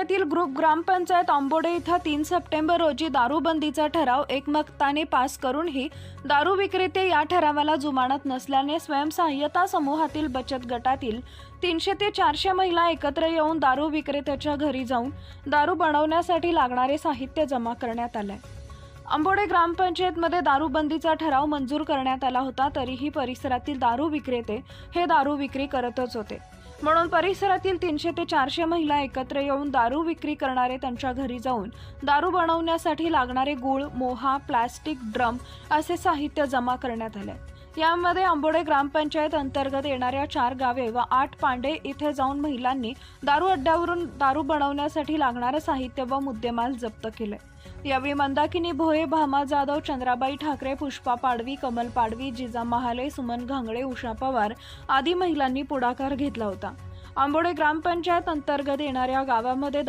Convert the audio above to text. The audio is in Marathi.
येथील ग्रुप ग्रामपंचायत आंबोडे इथं तीन सप्टेंबर रोजी दारूबंदीचा ठराव एकमताने पास करूनही दारू विक्रेते या ठरावाला जुमानत नसल्याने स्वयंसहाय्यता समूहातील बचत गटातील तीनशे ते चारशे महिला एकत्र येऊन दारू विक्रेत्याच्या घरी जाऊन दारू बनवण्यासाठी लागणारे साहित्य जमा करण्यात आलंय. आंबोडे ग्रामपंचायतमध्ये दारूबंदीचा ठराव मंजूर करण्यात आला होता तरीही परिसरातील दारू विक्रेते हे दारू विक्री करतच होते. म्हणून परिसरातील तीनशे ते चारशे महिला एकत्र येऊन दारू विक्री करणारे त्यांच्या घरी जाऊन दारू बनवण्यासाठी लागणारे गुळ मोहा प्लास्टिक ड्रम असे साहित्य जमा करण्यात आले. यामध्ये आंबोडे ग्रामपंचायत अंतर्गत येणाऱ्या चार गावे व आठ पांडे इथे जाऊन महिलांनी दारू अड्ड्यावरून दारू बनवण्यासाठी लागणारं साहित्य व मुद्देमाल जप्त केले. यावेळी मंदाकिनी भोये भामा जाधव चंद्राबाई ठाकरे पुष्पा पाडवी कमल पाडवी जिजा महाले सुमन घांगडे उषा पवार आदी महिलांनी पुढाकार घेतला होता. आंबोडे ग्रामपंचायत अंतर्गत येणाऱ्या गावामध्ये